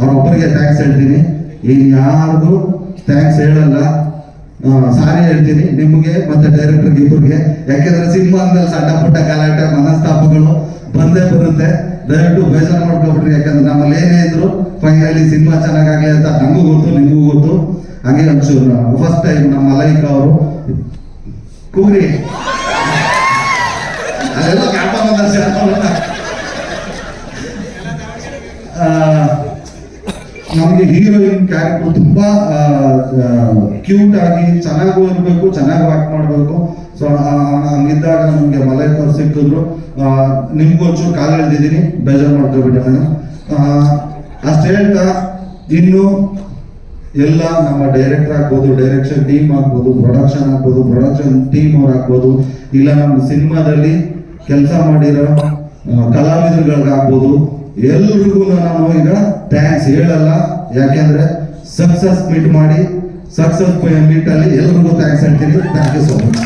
ಅವ್ರೊಬ್ಬರಿಗೆ thanks ಹೇಳ್ತೀನಿ. ಇನ್ ಯಾರಿಗೂ thanks ಹೇಳಲ್ಲ. ಸಾರಿ ಹೇಳ್ತೀನಿ. ನಿಮಗೆ ಮತ್ತೆ ಡೈರೆಕ್ಟರ್ ಇಬ್ಬರಿಗೆ ಯಾಕೆಂದ್ರೆ ಸಿನಿಮಾ ಅಂದ್ಮೇಲೆ ಸಣ್ಣ ಪುಟ್ಟ ಗಲಾಟೆ ಮನಸ್ತಾಪಗಳು ಬಂದೇ ಬರುತ್ತೆ. ದಯವಿಟ್ಟು ಬೇಜಾರು ಮಾಡ್ಕೊಬಿಟ್ರಿ ಯಾಕಂದ್ರೆ ನಮ್ಮಲ್ಲಿ ಏನೇ ಇದ್ರು ಫೈನಲಿ ಸಿನಿಮಾ ಚೆನ್ನಾಗಾಗಲಿ ಅಂತ ನಂಗೂ ಗೊತ್ತು, ನಿಮಗೂ ಗೊತ್ತು. ಹಂಗೆ ಒಂಚೂರು ಫಸ್ಟ್ ಟೈಮ್ ನಮ್ಮ ಮಲೈಕ ಅವರು ಕೂಗ್ರಿ. ಕ್ಯಾಪ ನಮಗೆ ಹೀರೋಯಿನ್ ಕ್ಯಾರೆಕ್ಟರ್ ತುಂಬಾ ಕ್ಯೂಟ್ ಆಗಿ ಚೆನ್ನಾಗೂ ಇರಬೇಕು, ಚೆನ್ನಾಗಿ ಆಕ್ಟ್ ಮಾಡಬೇಕು. ಸೊ ಹಂಗಿದ್ದಾಗ ನಮಗೆ ಮಲೈಕ್ ಅವ್ರು ಸಿಕ್ಕಿದ್ರು. ನಿಮ್ಗೂ ಒಂಚೂರು ಕಾಲು ಎಳ್ದಿದ್ದೀನಿ, ಬೇಜಾರು ಮಾಡ್ಕೊಬಿಟ್ಟೆ ಮೇಡಮ್ ಅಷ್ಟು ಹೇಳ್ತಾ, ಇನ್ನು ಎಲ್ಲ ನಮ್ಮ ಡೈರೆಕ್ಟರ್ ಆಗ್ಬೋದು ಡೈರೆಕ್ಷನ್ ಟೀಮ್ ಆಗ್ಬೋದು ಪ್ರೊಡಕ್ಷನ್ ಆಗ್ಬೋದು ಪ್ರೊಡಕ್ಷನ್ ಟೀಮ್ ಅವ್ರು ಆಗ್ಬೋದು, ಇಲ್ಲ ನಮ್ಮ ಸಿನಿಮಾದಲ್ಲಿ ಕೆಲಸ ಮಾಡಿರೋ ಕಲಾವಿದರುಗಳಿಗಾಗ್ಬೋದು ಎಲ್ರಿಗೂ ನಾನು ಈಗ ಥ್ಯಾಂಕ್ಸ್ ಹೇಳಲ್ಲ ಯಾಕೆಂದ್ರೆ ಸಕ್ಸಸ್ ಮೀಟ್ ಮಾಡಿ ಸಕ್ಸಸ್ ಮೀಟ್ ಅಲ್ಲಿ ಎಲ್ರಿಗೂ ಥ್ಯಾಂಕ್ಸ್ ಹೇಳ್ತೀನಿ ಥ್ಯಾಂಕ್ ಯು ಸೋ ಮಚ್